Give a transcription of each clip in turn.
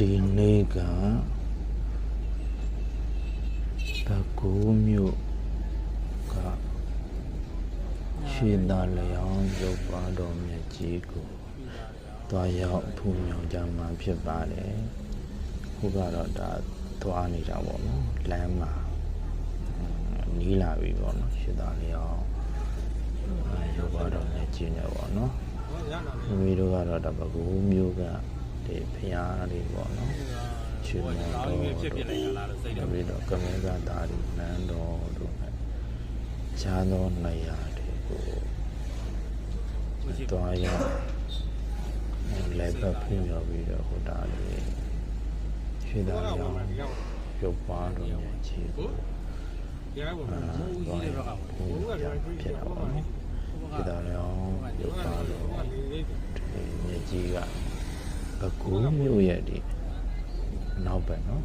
ဒီနေ့ကဘကူးမြို့ကရွှေသားလျောင်းရုပ်ပါတော်မြတ်ကြီးကိုသွားရောက်ဖူးမြောင်ကြမှာဖြစ်ပါတယ်ခုကတော့ဒါသွားနေတာပေါ့နော်လမ်းမှာနီးလာပြီပေါ့နော်ရွှေသားလျောင်းအဲရုပ်ပါတော်မြတ်ကြီးနဲ့ပေါ့နော်မိမိတို့ကတော့ဒါဘကူးမြို့က ဒီဖျားလေးပေါ့နော်ရွှေမောင်တော်တို့တပည့်တော်ကမင်းသားသားဒီနန်းတော်တို့နဲ့ခြားသောနေရာတွေကိုတွားရောက်လည်းပတ်ဖွင့်ရပြီးတော့ဟိုဒါလေးရွှေသားရောင်ရုပ်ပါတော်မြတ်ကြီးကိုတရားပေါ်အာမှာဘိုးကြီးသွားတဲ့ရောတော့က်ကဖူးရဖြစ်တာပေါ့နော်ရွှေသားရောင်ရုပ်ပါတော်ဒီမြစ်ကြီးက ဘကူးမြို့ရဲ့ဒီနောက်ဘက်နော်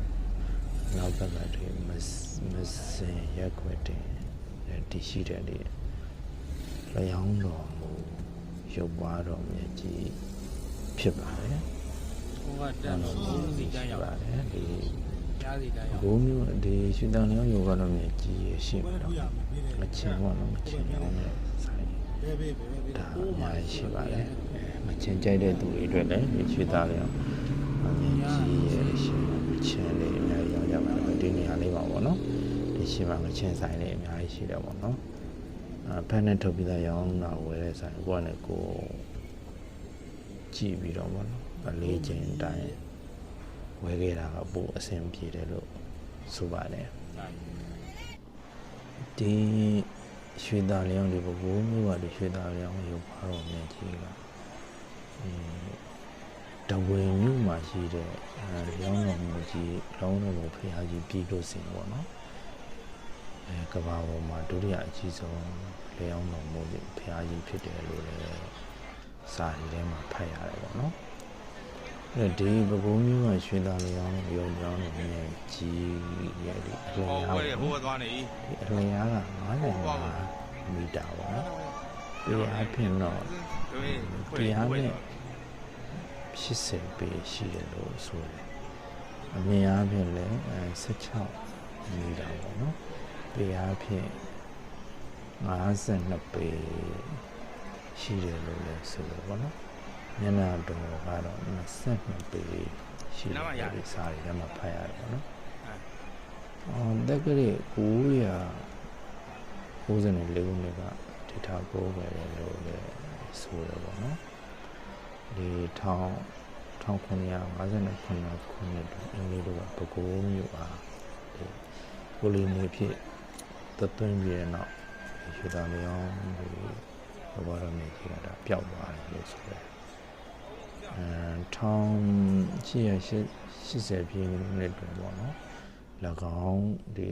နောက်ဘက်ကဒီမစမစင်ရက်ွက်တင်ဒီရှိတဲ့ဒီလျောင်းတော်မူရုပ်ပွားတော်မြတ်ကြီးဖြစ်ပါတယ်ဘုရားတက်လို့စီတန်းရောက်ပါတယ်ဒီရားစီတန်းဘရောက်ကူးမြို့ဒီရွှေတန်လျောင်းရုပ်ပွားတော်မြတ်ကြီးရဲ့ရှိမှာတော့မချင်ဘောနော်မချင်အောင်နဲ့ဆိုင် ဒါအများကြီးရှိပါတယ်မချင်းကြိုက်တဲ့သူတွေအတွက်လည်းဒီရွှေသားလေးအောင်အမြင်ကြီးရဲ့ရှိမချင်းလေးအများကြီးရောက်ကြပါတယ်ဒီနေရာလေးပါပေါ့နော်ဒီရှိမှာမချင်းဆိုင်လေးအများကြီးရှိတယ်ပေါ့နော်အဲဖက်နဲ့ထုတ်ပြီးသားရောင်းတာဝယ်တဲ့ဆိုင်ကိုကလည်းကိုကြည့်ပြီးတော့ပေါ့နော်အလေးချင်းအတိုင်းဝယ်ခဲ့တာကပိုအဆင်ပြေတယ်လို့ဆိုပါတယ်ဒီ ရွှေသားလျောင်းဒီဘဘိုးမျိုးကဒီရွှေသားလျောင်းရုပ်ပါတော်မြတ်ကြီးကအဲတဝေမြို့မှာရှိတဲ့အဲလျောင်းတော်မူကြီးလောင်းတော်မူဖရာကြီးပြည်လို့စင်ပေါ့နော်အဲကဘာပေါ်မှာဒုတိယအကြီးဆုံးလျောင်းတော်မူကြီးဖရာကြီးဖြစ်တယ်လို့လည်းစာရီထဲမှာဖတ်ရတယ်ပေါ့နော် အဲဒီဘဘိုးမျိုးကရွှေသားလျောင်းရုပ်လျောင်းတော်မြတ်ကြီးရဲ့ဒီအလျောဟောင်းဘယ်ဟိုသွားနေဒီအလျားက95မီတာပေါ့နော်။ဒီအဖြစ်တော့ပြီတရားနဲ့80ပေရှိတယ်လို့ဆိုတယ်။အမြင်အားဖြင့်လည်းအဲ16မီတာပေါ့နော်။ပေအားဖြင့်52ပေရှိတယ်လို့လည်းဆိုတယ်ပေါ့နော်။ မျက်နှာတော်ကတော့22ပေရှိတယ်ဒီစာရီထဲမှာဖတ်ရတယ်ပေါ့နော်။အော်တက်ကလေး994ခုနှစ်ကဒီထားကိုပဲလို့လည်းဆိုရပါတော့ဒီထောင်1959ခုနှစ်ခုနှစ်တုန်းအင်္ဂလိပ်တို့ကပကိုးမြို့အားဒီကိုလီနေဖြစ်သသွင်းပြီးတဲ့နောက်ဒီရွှေသားလျောင်းဒီဘာသာနေကြီးကဒါပျောက်သွားတယ်လို့ဆိုတယ်အဲ 1880ပြည့်နှစ်တွင်ပေါ့နော်၎င်းဒီ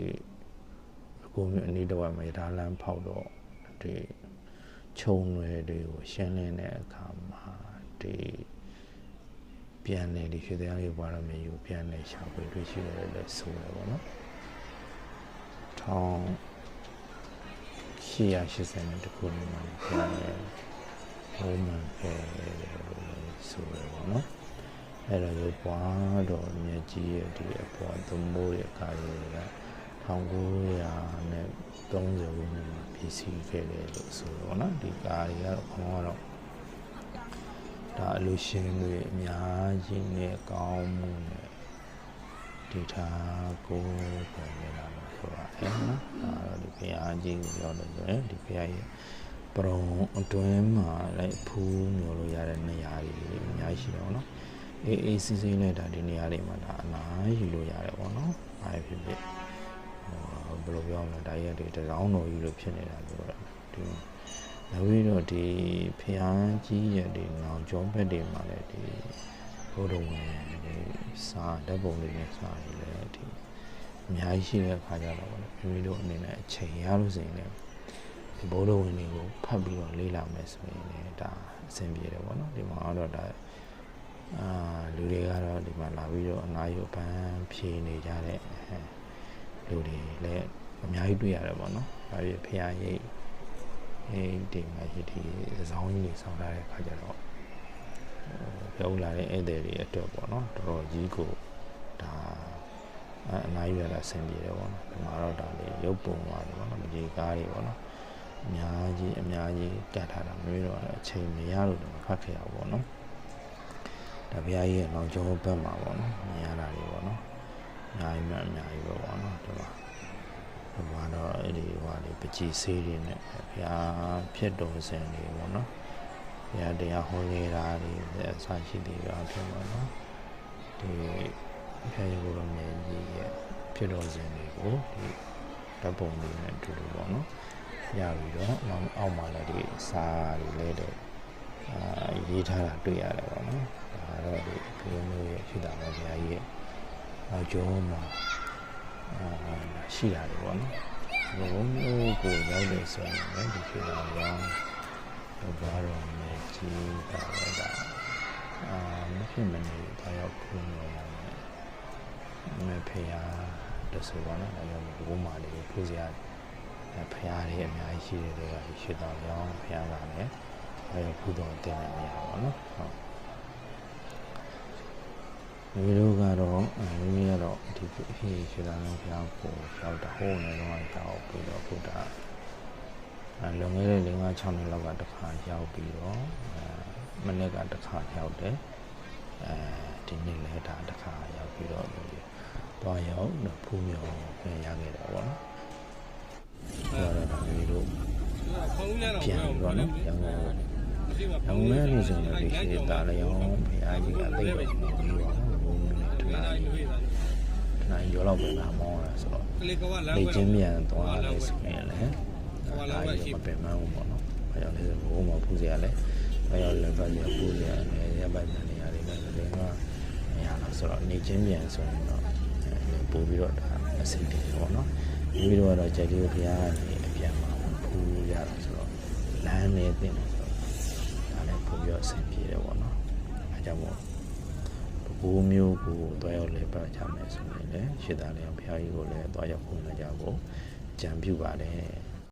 အကူမျိုးအနည်းတော့မရထားလမ်းဖောက်တော့ဒီခြုံွယ်တွေကိုရှင်းလင်းတဲ့အခါမှာဒီပြန်လေဒီရွှေတရားလေးပွားရမယ်ယူပြန်လေရှာဖွေတွေ့ရှိရတယ်လည်းဆိုရပါတော့။ထောင်180နဲ့တခုနေမှာပြန်လေဟိုမှန်ပဲ ဆိုရပါတော့။အဲ့တော့ရုပ်ပွားတော်မြတ်ကြီးရဲ့ဒီအပွားသမိုးရဲ့ကာရီက1930နဲ့30ခုနှစ်မှာပြည်စည်းခဲ့တယ်လို့ဆိုတော့နော်ဒီကာရီကတော့ခေါင်းကတော့ဒါအလူရှင်တွေအများကြီးနဲ့ကောင်းမှုနဲ့ဒီထားကိုပေါ်နေတာလို့ဆိုတာအဲနော်ဒါတော့ဒီဘုရားကြီးကိုရောက်တယ်ဆိုရင်ဒီဘုရားရဲ့ ပရုံအတွင်းမှာလည်းဖူးမျိုးလို့ရတဲ့နေရာတွေအများကြီးရှိတယ်ပေါ့နော်အေးအေးစီးစီးနဲ့ဒါဒီနေရာလေးမှာဒါအနားယူလို့ရတယ်ပေါ့နော်။အားဖြစ်ဖြစ်ဟိုဘယ်လိုပြောမလဲဒါရက်တွေတရောင်းတော်ကြီးလို့ဖြစ်နေတာပြောတာဒီနောက်ပြီးတော့ဒီဖျားကြီးရဲ့ဒီနောင်ကျောဘက်တွေမှာလည်းဒီဘုဒ္ဓဝင်ဒီစာဓာတ်ပုံတွေနဲ့စာတွေလည်းဒီအများကြီးရှိတဲ့အခါကျတော့မိမိတို့အနေနဲ့အချိန်ရလို့ဆိုရင်လည်းဒီ ဘုဒ္ဓဝင်တွေကိုဖတ်ပြီးတော့လေ့လာမယ်ဆိုရင်လည်းဒါအဆင်ပြေတယ်ပေါ့နော်ဒီမှာတော့ဒါအာလူတွေကတော့ဒီမှာလာပြီးတော့အနာယူပန်းဖြေနေကြတဲ့အဲလူတွေလည်းအများကြီးတွေ့ရတယ်ပေါ့နော်။ဒါပြဖျားရိပ်အဲဒီမှာရှိဒီစောင်းကြီးတွေဆောင်းထားတဲ့ခါကျတော့ပြောလာတဲ့ဧည့်သည်တွေအတွက်ပေါ့နော်တော်တော်ကြီးကိုဒါအအနားယူရတာအဆင်ပြေတယ်ပေါ့နော်ဒီမှာတော့ဒါလေးရုပ်ပုံပါတယ်ပေါ့နော်ဒီကားတွေပေါ့နော် အများကြီးအများကြီးကတ်ထားတာမျိုးတော့အချိန်မရလို့တော့ဖတ်ခဲ့ရပါပေါ့နော်ဒါဘုရားကြီးရဲ့နောက်ကျောဘက်မှာပေါ့နော်မြင်ရတာတွေပေါ့နော်အများကြီးမှအများကြီးပဲပေါ့နော်ဒီမှာဒီမှာတော့အဲ့ဒီဟိုဟာလေးပကြီးဆေးတွေနဲ့ဘုရားဖြစ်တော်စင်တွေပေါ့နော်ဘုရားတရားဟောခဲ့တာတွေအစရှိသေးတာဖြစ်ပါတော့ဒီဘုရားရဲ့ဘုရားမြတ်ကြီးရဲ့ဖြစ်တော်စဉ်တွေကိုဒီဓာတ်ပုံလေးနဲ့အတူတူပေါ့နော် ရပြီးတော့အောက်အောက်မှာလည်းဒီစာတွေလည်းတဲ့အာရေးထားတာတွေ့ရတယ်ပေါ့နော်ဒါတော့ဒီဘုရားမျိုးရဲ့ဖြစ်တာပါဘုရားကြီးရဲ့နောက်ကျောင်းမှာအာရှိတာတွေပေါ့နော်ဘုရားမျိုးကိုရောက်တဲ့ဆိုရင်လည်းဒီဖြစ်တာရောင်းတော့ဘာတော့မဲကြီးတာလည်းဒါအာမဖြစ်မနေဘာရောက်ဖုန်းရရမယ်မဖေရတဆိုပါတော့ဒါကြောင့်ဘုမာလေးဖူးစရာ အဲဖရာတွေအများကြီးရှိတဲ့တွေကရှိတော့ရောင်းဖရာကလည်းအဲဖူးတော့တင်နေရပါတော့ဟုတ်မိတို့ကတော့မိမိကတော့ဒီဟေးရှိတာတော့ဖရာကိုရောက်တာဟိုးနေတော့ကြောက်ပြီးတော့ဘုရားအဲလွန်ခဲ့တဲ့5 6နှစ်လောက်ကတစ်ခါရောက်ပြီးတော့အဲမနေ့ကတစ်ခါရောက်တယ်အဲဒီနေ့လည်းဒါတစ်ခါရောက်ပြီးတော့ဒီသွားရောက်ဖူးမြော်ပြန်ရခဲ့တယ်ပေါ့နော် အဲတော့ဒါမျိုးတို့ခေါင်းရတော့ပြန်ပြီးတော့နော်ရန်ကုန်ရန်ကုန်လည်းနေစဉ်လည်းဒီခေတ်သားလည်းရောဘုရားကြီးကအသိတော်မူပြီးတော့ဘုံနဲ့ထနာနိုင်ရောလောက်ပြန်လာမောင်းလာဆိုတော့ကလေးကဝလမ်းလေကွယ်ချင်းမြန်သွားလဲဆိုရင်လည်းဒါကြီးမပင်မဘူးပေါ့နော်။ဘာကြောင့်လဲဆိုဘိုးမဖူးစရာလဲ။ဘာကြောင့်လဲဘာကြောင့်ဖူးစရာလဲရပတ်တဲ့နေရာတွေလည်းလည်းကနေရာတော့ဆိုတော့နေချင်းမြန်ဆိုရင်တော့ပို့ပြီးတော့ဒါအဆင်ပြေတယ်ပေါ့နော်။ ပြီးတော့တော့ကြက်ကြီးဘုရားကနေအပြန်မှာဖူးရတာဆိုတော့လမ်းနေတင်တယ်ဆိုတော့ဒါလည်းပို့ပြီးတော့အဆင်ပြေတယ်ပေါ့နော်။အဲကြောင့်မို့ဘိုးမျိုးကိုတွားရောက်လဲပတ်ကြမယ်ဆိုရင်လည်းရှေ့သားလေးဘုရားကြီးကိုလည်းတွားရောက်ခုန်ကြဖို့ကြံပြုပါတယ်